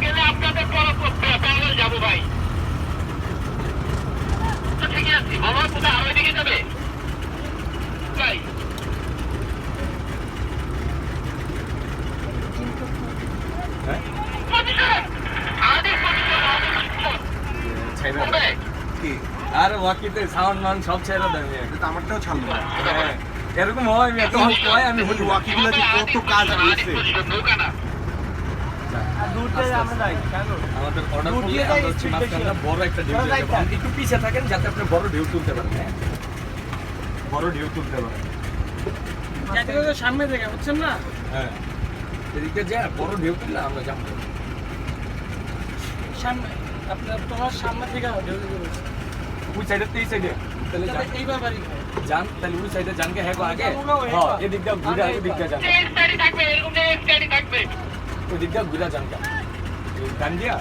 গেলে আপনাদের পরে প্যানেল যাব ভাই। তো ঠিকই আছে বাবা কোথায়? আরও দিকে যাবে? ভাই। হ্যাঁ আর ওয়াকিতে সাউন্ড মান সব ছেড়ে দেন তো আমারটাও ছাড়লো হ্যাঁ, এরকম হয় আমি এত হয় আমি ওয়াকিগুলোতে কত কাজ রয়েছে প্রতিশোধ, নৌকা না। আর দূর থেকে আমরা যাই কেন আমাদের অর্ডার করলে আমরা হচ্ছে মাঝখানে বড় একটা ঢেউ চলো দিতে যাই, পারেন একটু পিছিয়ে থাকেন যাতে আপনি বড় ঢেউ তুলতে পারেন। হ্যাঁ। বড় ঢেউ তুলতে পারেন। সামনে থেকে বুঝছেন না? হ্যাঁ। এদিকে যা বড় ঢেউ তুললে আমরা যাব। সামনে আপনার তোমার সামনে থেকে হবে ওই সাইডে এই সাইডে তাহলে যান। এইভাবে যান তাহলে ওই সাইডে যান কে হ্যাঁ গো আগে। উড়ো, হ্যাঁ এদিকটা ঘুরে আগে এদিকটা যান। এরকম থাকবে। ওই দিকটা ঘুরে যান ডান দিয়া